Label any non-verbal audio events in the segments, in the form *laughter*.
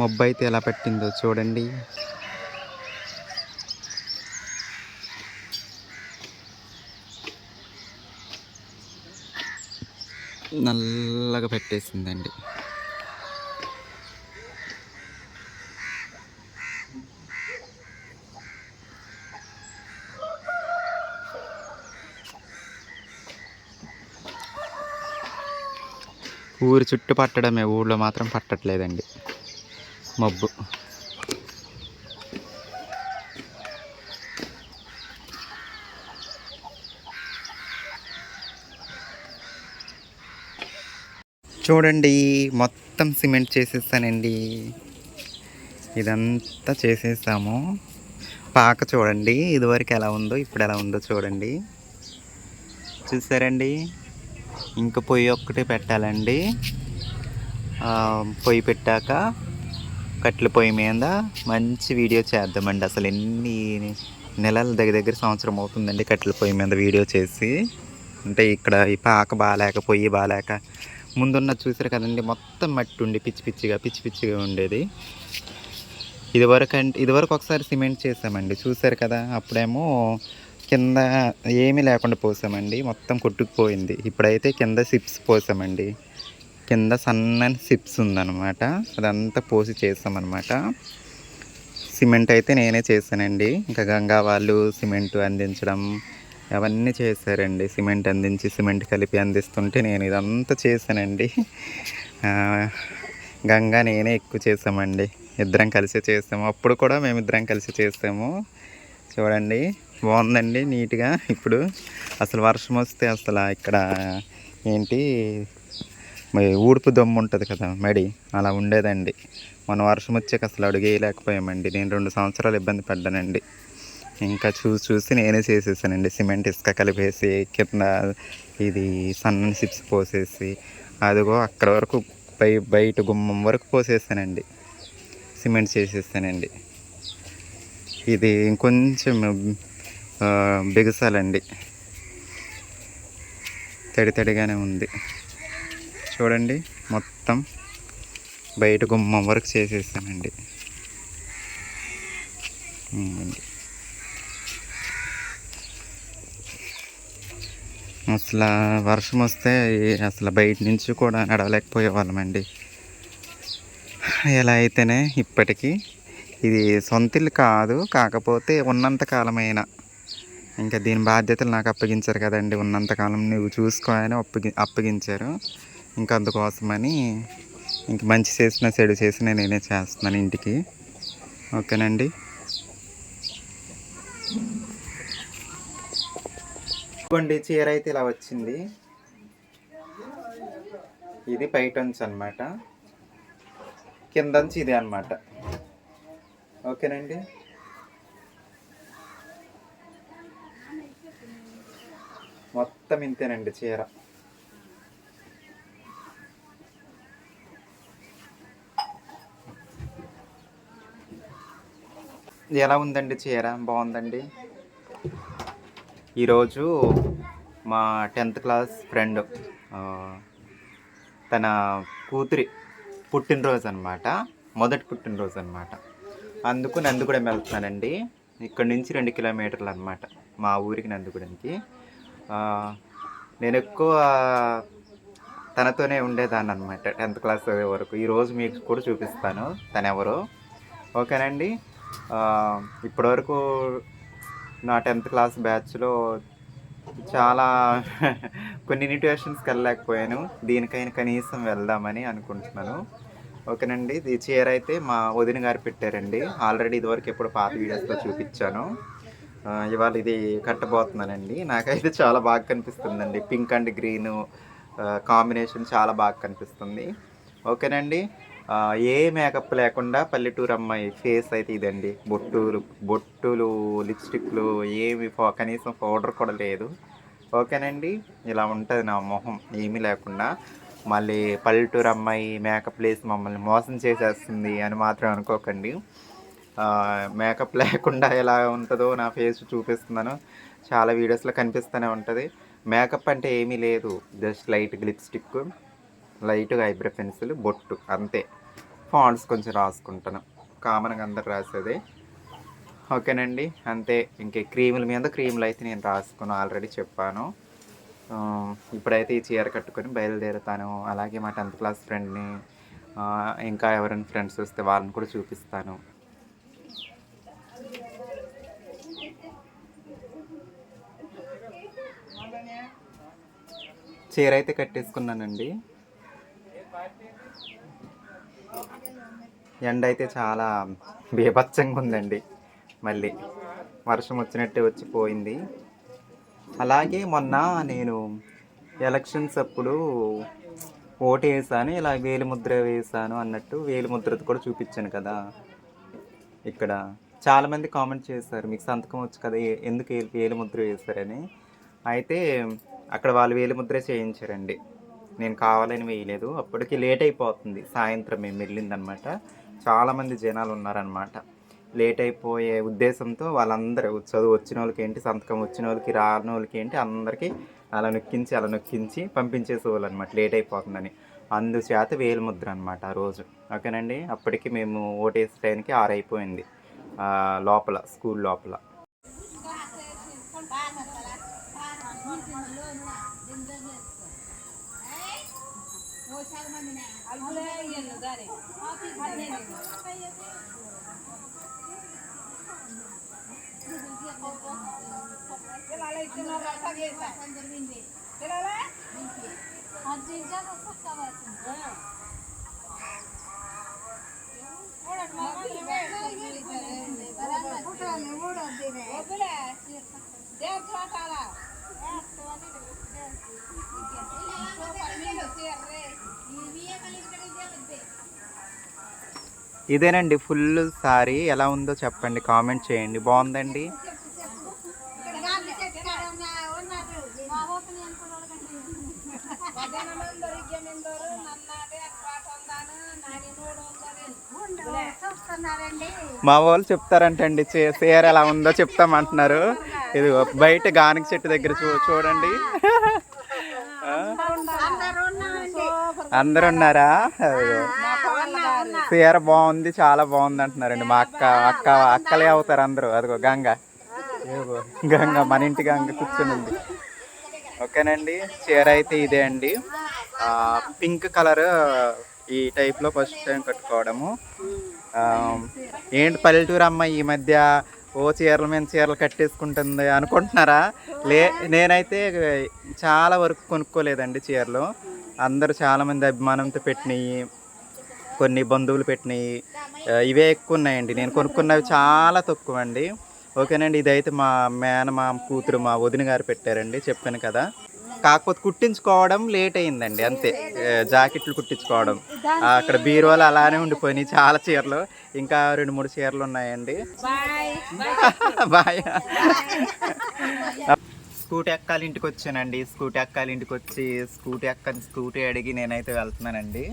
మబ్బు అయితే ఎలా పట్టిందో చూడండి. నల్లగా పెట్టేసిందండి. ఊరి చుట్టూ పట్టడమే ఊళ్ళో మాత్రం పట్టట్లేదండి. మబ్బు. చూడండి మొత్తం సిమెంట్ చేసేసానండి. ఇదంతా చేసేసాము. పాక చూడండి ఇదివరకు ఎలా ఉందో ఇప్పుడు ఎలా ఉందో చూడండి. చూసారండి? ఇంకా పొయ్యి ఒక్కటే పెట్టాలండి. పొయ్యి పెట్టాక కట్టెల పొయ్యి మీద మంచి వీడియో చేద్దామండి. అసలు ఎన్ని నెలల దగ్గర దగ్గర సంవత్సరం అవుతుందండి కట్టెల పొయ్యి మీద వీడియో చేసి. అంటే ఇక్కడ ఈ పాక బాగాలేక పొయ్యి బాగాలేక ముందున్న చూసారు కదండి మొత్తం మట్టి ఉండి పిచ్చి పిచ్చిగా పిచ్చి పిచ్చిగా ఉండేది. ఇదివరకు అంటే ఇదివరకు ఒకసారి సిమెంట్ చేసామండి చూసారు కదా అప్పుడేమో కింద ఏమీ లేకుండా పోసామండి మొత్తం కొట్టుకుపోయింది. ఇప్పుడైతే కింద సిప్స్ పోసామండి. కింద సన్నని సిప్స్ ఉందన్నమాట. అదంతా పోసి చేస్తామన్నమాట. సిమెంట్ అయితే నేనే చేశానండి ఇంకా గంగా వాళ్ళు సిమెంట్ అందించడం అవన్నీ చేశారండి సిమెంట్ అందించి సిమెంట్ కలిపి అందిస్తుంటే నేను ఇదంతా చేశానండి గంగా నేనే ఎక్కువ చేసామండి ఇద్దరం కలిసి చేసాము అప్పుడు కూడా మేమిద్దరం కలిసి చేసాము చూడండి బాగుందండి నీట్గా. ఇప్పుడు అసలు వర్షం వస్తే అసలు ఇక్కడ ఏంటి మరి ఊడుపు దమ్ము ఉంటుంది కదా మడి అలా ఉండేదండి. మన వర్షం వచ్చాక అసలు అడుగేయలేకపోయామండి. నేను రెండు సంవత్సరాలు ఇబ్బంది పడ్డానండి. ఇంకా చూసి చూసి నేనే చేసేసానండి. సిమెంట్ ఇసుక కలిపేసి కింద ఇది సన్నని చిప్స్ పోసేసి అదిగో అక్కడ వరకు బయ బయట గుమ్మం వరకు పోసేసానండి. సిమెంట్ చేసేసానండి. ఇది ఇంకొంచెం బిగసాలండి. తడి తడిగానే ఉంది. చూడండి మొత్తం బయట గుమ్మం వరకు చేసేసానండి. అసలు వర్షం వస్తే అసలు బయట నుంచి కూడా నడవలేకపోయే వాళ్ళమండి. ఎలా అయితేనే ఇప్పటికీ ఇది సొంత ఇల్లు కాదు కాకపోతే ఉన్నంత కాలమైనా. ఇంకా దీని బాధ్యతలు నాకు అప్పగించారు కదండి ఉన్నంతకాలం నువ్వు చూసుకో అని అప్పగి అప్పగించారు. ఇంకా అందుకోసమని ఇంక మంచి చేసిన చెడు చేసిన నేనే చేస్తున్నాను ఇంటికి. ఓకేనండి? ఇవ్వండి చీర అయితే ఇలా వచ్చింది. ఇది పైటన్స్ అనమాట కిందంచి ఇది అనమాట ఓకేనండి? మొత్తం ఇంతేనండి చీర. ఎలా ఉందండి చీర? బాగుందండి. ఈరోజు మా టెన్త్ క్లాస్ ఫ్రెండ్ తన కూతురి పుట్టినరోజు అనమాట మొదటి పుట్టినరోజు అనమాట అందుకు నందిగూడెం వెళ్తున్నానండి. ఇక్కడ నుంచి రెండు కిలోమీటర్లు అనమాట మా ఊరికి నందిగూడెంకి. నేను ఎక్కువ తనతోనే ఉండేదాన్ని అనమాట టెన్త్ క్లాస్ చదివే వరకు. ఈరోజు మీకు కూడా చూపిస్తాను తనెవరో. ఎవరు ఓకేనండి? ఇప్పటివరకు నా టెన్త్ క్లాస్ బ్యాచ్లో చాలా *laughs* కొన్ని ఇన్విటేషన్స్కి వెళ్ళలేకపోయాను దీనికైనా కనీసం వెళ్దామని అనుకుంటున్నాను. ఓకేనండి ఈ చీర అయితే మా వదిన గారు పెట్టారండి. ఆల్రెడీ ఇదివరకు ఎప్పుడు పాత వీడియోస్లో చూపించాను. ఇవాళ ఇది కట్టబోతున్నానండి. నాకైతే చాలా బాగా కనిపిస్తుందండి. పింక్ అండ్ గ్రీన్ కాంబినేషన్ చాలా బాగా కనిపిస్తుంది. ఓకేనండి ఏ మేకప్ లేకుండా పల్లెటూరు అమ్మాయి ఫేస్ అయితే ఇదండి. బొట్టులు బొట్టులు లిప్స్టిక్లు ఏమి కనీసం పౌడర్ కూడా లేదు. ఓకేనండి? ఇలా ఉంటుంది నా మొహం. ఏమీ లేకుండా మళ్ళీ పల్లెటూరు అమ్మాయి మేకప్ లేసి మమ్మల్ని మోసం చేసేస్తుంది అని మాత్రం అనుకోకండి. మేకప్ లేకుండా ఎలా ఉంటుందో నా ఫేస్ చూపిస్తున్నాను. చాలా వీడియోస్లో కనిపిస్తూనే ఉంటుంది. మేకప్ అంటే ఏమీ లేదు. జస్ట్ లైట్ లిప్స్టిక్ లైట్గా ఐబ్రో పెన్సిల్ బొట్టు. అంతే. ఫాంట్స్ కొంచెం రాసుకుంటాను. కామన్గా అందరు రాసేది. ఓకేనండి. అంతే. ఇంకే క్రీముల మీద క్రీములు అయితే నేను రాసుకుని ఆల్రెడీ చెప్పాను. ఇప్పుడైతే ఈ చీర కట్టుకొని బయలుదేరుతాను. అలాగే మా టెన్త్ క్లాస్ ఫ్రెండ్ని ఇంకా ఎవరైనా ఫ్రెండ్స్ వస్తే వాళ్ళని కూడా చూపిస్తాను. చీర అయితే కట్టేసుకున్నానండి. ఎండ అయితే చాలా బీభత్సంగా ఉందండి. మళ్ళీ వర్షం వచ్చినట్టే వచ్చిపోయింది అలాగే మొన్న నేను ఎలక్షన్స్ అప్పుడు ఓటు వేసాను ఇలా వేలిముద్ర వేసాను అన్నట్టు వేలిముద్రది కూడా చూపించాను కదా. ఇక్కడ చాలామంది కామెంట్ చేశారు మీకు సంతకం వచ్చు కదా ఎందుకు వేలిముద్ర వేశారని అయితే అక్కడ వాళ్ళు వేలిముద్రే చేయించారండి. నేను కావాలని వేయలేదు. అప్పటికి లేట్ అయిపోతుంది. సాయంత్రం మేము వెళ్ళిందనమాట. చాలామంది జనాలు ఉన్నారనమాట. లేట్ అయిపోయే ఉద్దేశంతో వాళ్ళందరూ చదువు వచ్చిన వాళ్ళకి ఏంటి సంతకం వచ్చిన వాళ్ళకి రాని వాళ్ళకి ఏంటి అందరికీ అలా నొక్కించి అలా నొక్కించి పంపించేసేవాళ్ళు అనమాట లేట్ అయిపోతుందని. అందుచేత వేలుముద్ర అనమాట ఆ రోజు. ఓకేనండి? అప్పటికి మేము ఓటేసే టైంకి ఆరైపోయింది లోపల స్కూల్ లోపల. ઓળખ ઓળખ દેને ઓબલે દેખ તો તારા ఇదేనండి ఫుల్ సారీ ఎలా ఉందో చెప్పండి కామెంట్ చేయండి. బాగుందండి. మా వాళ్ళు చెప్తారంటండి చీర ఎలా ఉందో చెప్తామంటున్నారు. ఇది బయట గానికి చెట్టు దగ్గర చూ చూడండి? అందరు ఉన్నారా. చీర బాగుంది చాలా బాగుంది అంటున్నారండి. మా అక్క అక్క అక్కలే అవుతారు అందరూ. అదిగో గంగ. గంగ మన ఇంటి గంగ కూర్చుని ఉంది ఓకేనండి చీర అయితే ఇదే అండి. పింక్ కలర్ ఈ టైప్లో ఫస్ట్ టైం కట్టుకోవడము. ఏంటి పల్లెటూరు అమ్మాయి ఈ మధ్య ఓ చీరల మీద చీరలు కట్టేసుకుంటుంది అనుకుంటున్నారా? లే నేనైతే చాలా వరకు కొనుక్కోలేదండి చీరలు. అందరూ చాలామంది అభిమానంతో పెట్టినవి కొన్ని బంధువులు పెట్టినవి ఇవే ఎక్కువ ఉన్నాయండి. నేను కొనుక్కున్నవి చాలా తక్కువ అండి ఓకేనండి ఇదైతే మా మేన మా కూతురు మా వదిన గారు పెట్టారండి చెప్పాను కదా. కాకపోతే కుట్టించుకోవడం లేట్ అయిందండి అంతే. జాకెట్లు కుట్టించుకోవడం. అక్కడ బీరువాలు అలానే ఉండిపోయినాయి చాలా చీరలు. ఇంకా రెండు మూడు చీరలు ఉన్నాయండి. బాయ్ స్కూటీ ఎక్కాలి ఇంటికి వచ్చానండి. స్కూటీ ఎక్కాలి ఇంటికి వచ్చి స్కూటీ ఎక్కని స్కూటీ అడిగి నేనైతే వెళ్తున్నానండి.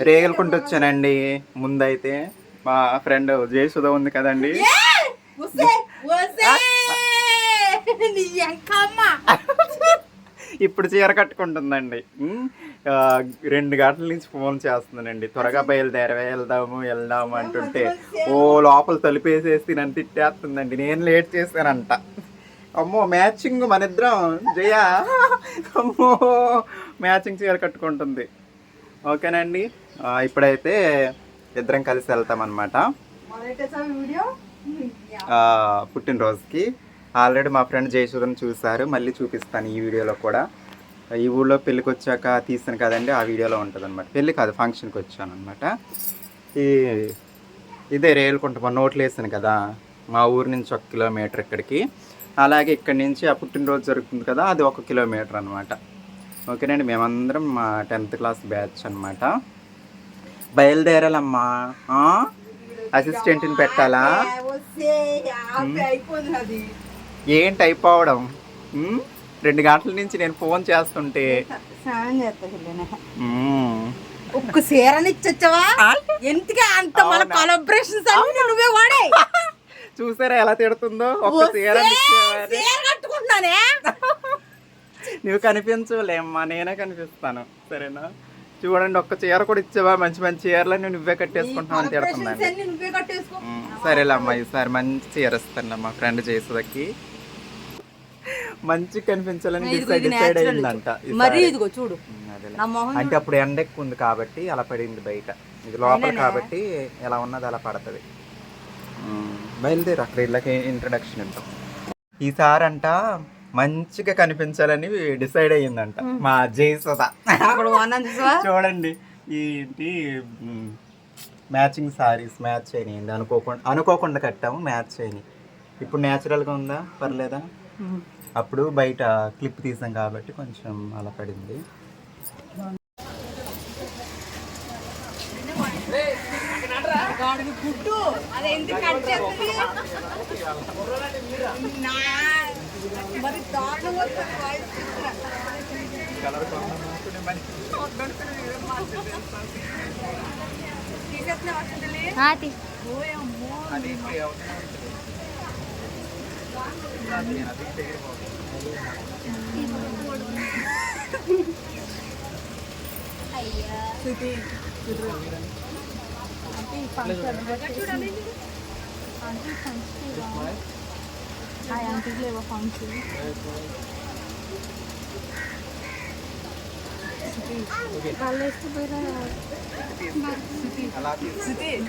రేగలుకుంటూ వచ్చానండి. ముందైతే మా ఫ్రెండ్ జయసుధ ఉంది కదండి. *laughs* ఇప్పుడు చీర కట్టుకుంటుందండి. రెండు గంటల నుంచి ఫోన్ చేస్తుందండి త్వరగా బయలుదేర వెళ్దాము వెళ్దాము అంటుంటే. ఓ లోపల తలుపేసేసి నన్ను తిట్టేస్తుందండి. నేను లేట్ చేశానంట. అమ్మో మ్యాచింగ్ మన ఇద్దరం. జయ? అమ్మో మ్యాచింగ్ చీర కట్టుకుంటుంది. ఓకేనండి. ఇప్పుడైతే ఇద్దరం కలిసి వెళ్తాం అనమాట పుట్టినరోజుకి. ఆల్రెడీ మా ఫ్రెండ్ జయసుధను చూశారు. మళ్ళీ చూపిస్తాను ఈ వీడియోలో కూడా. ఈ ఊళ్ళో పెళ్ళికి వచ్చాక తీసాను కదండి ఆ వీడియోలో ఉంటుంది అనమాట పెళ్ళి కాదు ఫంక్షన్కి వచ్చాను అనమాట ఈ ఇదే రేలుకుంట మా నోట్లు వేసాను కదా మా ఊరు నుంచి ఒక కిలోమీటర్ ఇక్కడికి. అలాగే ఇక్కడి నుంచి ఆ పుట్టినరోజు జరుగుతుంది కదా అది ఒక కిలోమీటర్ అనమాట ఓకేనండి మేమందరం మా టెన్త్ క్లాస్ బ్యాచ్ అనమాట బయలుదేరాలమ్మా? అసిస్టెంట్ని పెట్టాలా? ఏంటి అయిపోవడం? రెండు గంటల నుంచి నేను ఫోన్ చేస్తుంటే. ఒక్క చీరని ఇచ్చొచ్చావా ఎందుకే అంత మన? కొలబరేషన్స్ అన్ని నువ్వే వాడే *laughs* చూసారా ఎలా తిడుతుందో? ఒక్క చీర కట్టుకుంటున్నానే? *laughs* నువ్వు కనిపించలేమ్మా నేనే కనిపిస్తాను. సరేనా? చూడండి ఒక్క చీర కూడా ఇచ్చావా? మంచి మంచి చీరలని నువ్వే కట్టేసుకుంటున్నావు అని తిడుతున్నాను. ఉమ్, సరేలేమ్మా ఈసారి మంచి చీర ఇస్తాను మా ఫ్రెండ్ చేసుదకి మంచి కనిపించాలని డిసైడ్. అయిందంట మరి. ఇదిగో చూడు. అంటే అప్పుడు ఎండ ఎక్కువ ఉంది కాబట్టి అలా పడింది బయట. ఇది లోపల కాబట్టి ఎలా ఉన్నది అలా పడుతుంది. బయలుదేరు. అక్కడ ఇళ్ళకి ఇంట్రడక్షన్ ఇద్దాం ఈసారి అంట మంచిగా కనిపించాలని డిసైడ్ అయ్యిందంట. మా జయసుధ చూడండి. ఏంటి మ్యాచింగ్ సారీస్ మ్యాచ్ అయినాయి. అనుకోకుండా అనుకోకుండా కట్టాము మ్యాచ్ అయినాయి. ఇప్పుడు న్యాచురల్గా ఉందా? పర్లేదా? అప్పుడు బయట క్లిప్ తీసాం కాబట్టి కొంచెం అలా పడింది. తీసేస్తున్నా వస్తుంది ఓయమ్మో శృతి శృతి కేక్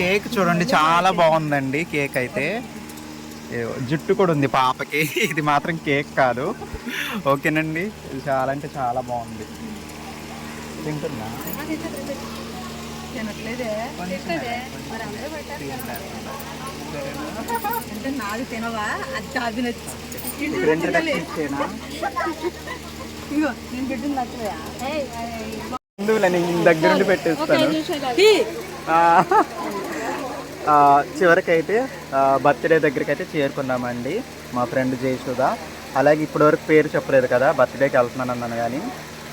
కేక్ చూడండి. చాలా బాగుందండి కేక్ అయితే. జుట్టు కూడా ఉంది పాపకి. ఇది మాత్రం కేక్ కాదు. ఓకేనండి ఇది చాలా అంటే చాలా బాగుంది. తింటుందా? నాది తినవా? అది చాబి ఇగో నేను నేను దగ్గర నుండి పెట్టేస్తాను. చివరికైతే బర్త్డే దగ్గరికి అయితే చేరుకున్నామండి మా ఫ్రెండ్ జయసుధ. అలాగే ఇప్పటివరకు పేరు చెప్పలేదు కదా బర్త్డేకి వెళ్తున్నాను అన్నాను కానీ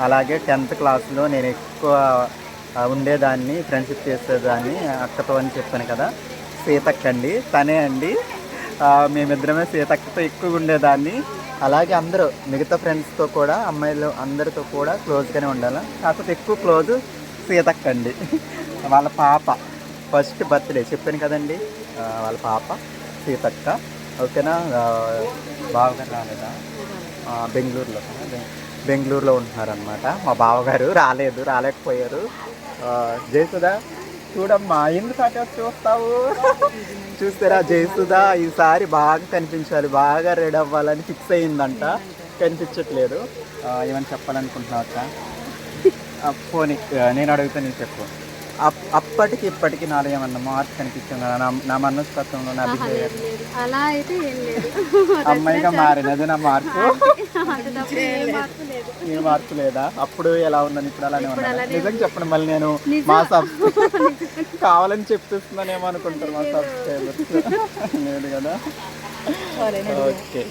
అలాగే టెన్త్ క్లాస్లో నేను ఎక్కువ ఉండేదాన్ని ఫ్రెండ్షిప్ చేసేదాన్ని అక్కతో అని చెప్పాను కదా సీతక్క అండి తనే అండి. మేమిద్దరమే సీతక్కతో ఎక్కువగా ఉండేదాన్ని. అలాగే అందరూ మిగతా ఫ్రెండ్స్తో కూడా అమ్మాయిలు అందరితో కూడా క్లోజ్గానే ఉండాలి? కాకపోతే ఎక్కువ క్లోజ్ సీతక్క అండి. వాళ్ళ పాప. ఫస్ట్ బర్త్డే చెప్పాను కదండి. వాళ్ళ పాప సీతక్క. ఓకేనా? బావగారు రాలేదా? బెంగళూరులో బెంగళూరులో ఉంటున్నారనమాట మా బావగారు రాలేదు రాలేకపోయారు. జయసుదా జయసుధా చూడమ్మా. ఎందుకు అట్లా చూస్తావు? చూస్తారా జయసుధా? ఈసారి బాగా కనిపించాలి. బాగా రెడీ అవ్వాలని ఫిక్స్ అయ్యిందంట. కనిపించట్లేదు. ఏమని చెప్పాలనుకుంటున్నావు అక్క? పోనీ. నేను అడుగుతా నీకు చెప్పు. అప్పటికి ఇప్పటికి నాలో ఏమన్నా మార్పు కనిపిస్తుందా నా నా మనస్తత్వంలో నా బిహేవియర్ అలా అయితే ఏం లేదు. *laughs* అమ్మాయిగా మారినది నా మార్పు. అంత తప్ప ఏ మార్పు లేదు. ఏ మార్పు లేదా? అప్పుడు ఎలా ఉందని ఇప్పుడు అలానే ఉన్నాను నిజంగా చెప్పండి మళ్ళీ నేను మా సబ్ *laughs* కావాలని చెప్పిస్తున్నానేమో అనుకుంటారు మా సబ్స్క్రైబర్స్ *laughs* లేదు కదా? ఓకే.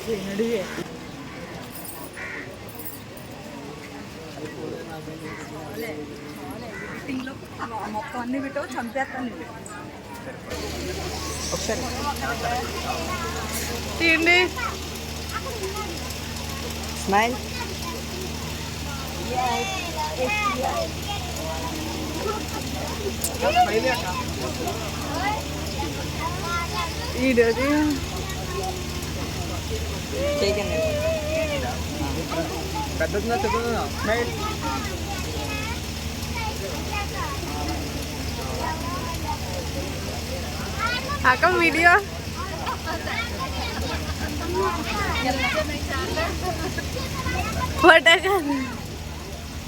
అన్ని పెట్టావు చంపేస్తాను నేను. తీయండి. స్మైల్. ఈడోది చేయకండి. అక్క వీడియో ఫోటో కాదు